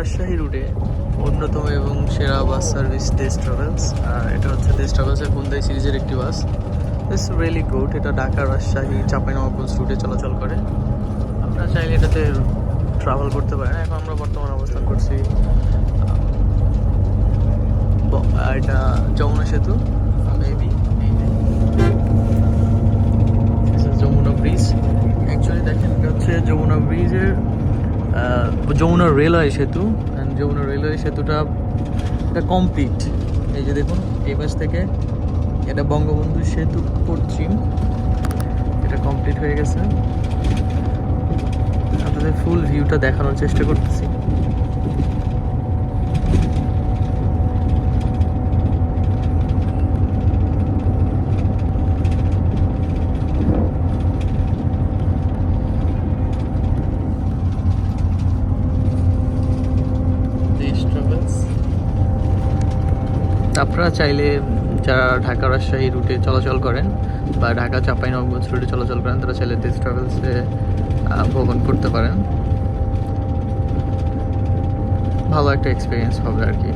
রাজশাহী রুটে অন্যতম এবং সেরা বাস সার্ভিস দেশ ট্রাভেলস। আর এটা হচ্ছে দেশ ট্রাভেলসের কুন্দাই সিরিজের একটি বাস। ইটস রিয়েলি গুড এটা ঢাকা রাজশাহী চাঁপাইনবাবগঞ্জ রুটে চলাচল করে। আপনারা চাইলে এটাতে ট্রাভেল করতে পারেন। এখন আমরা বর্তমানে অবস্থান করছি এটা যমুনা সেতু মেবি যমুনা ব্রিজ অ্যাকচুয়ালি দেখেন, এটা হচ্ছে যমুনা ব্রিজের যমুনা রেলওয়ে সেতু অ্যান্ড যমুনা রেলওয়ে সেতুটা এটা কমপ্লিট এই যে দেখুন, এই পাশ থেকে এটা বঙ্গবন্ধু সেতু পশ্চিম। এটা কমপ্লিট হয়ে গেছে। আপনাদের ফুল ভিউটা দেখানোর চেষ্টা করতেছি। আপনারা চাইলে যারা ঢাকা রাজশাহী রুটে চলাচল করেন বা ঢাকা চাঁপাইনবাবগঞ্জ রুটে চলাচল করেন, তারা চাইলে দেশ ট্রাভেলসে ভ্রমণ করতে পারেন। ভালো একটা এক্সপিরিয়েন্স হবে আর কি।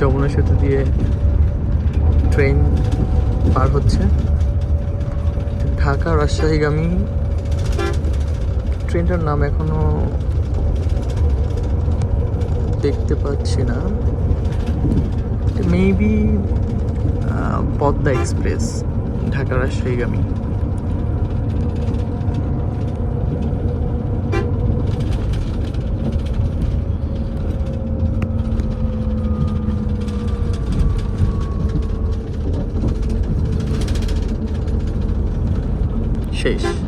যমুনা সেতু দিয়ে ট্রেন পার হচ্ছে। ঢাকা রাজশাহীগামী। ট্রেনটার নাম এখনও দেখতে পাচ্ছি না। মেবি পদ্মা এক্সপ্রেস, ঢাকা রাজশাহীগামী। শেষ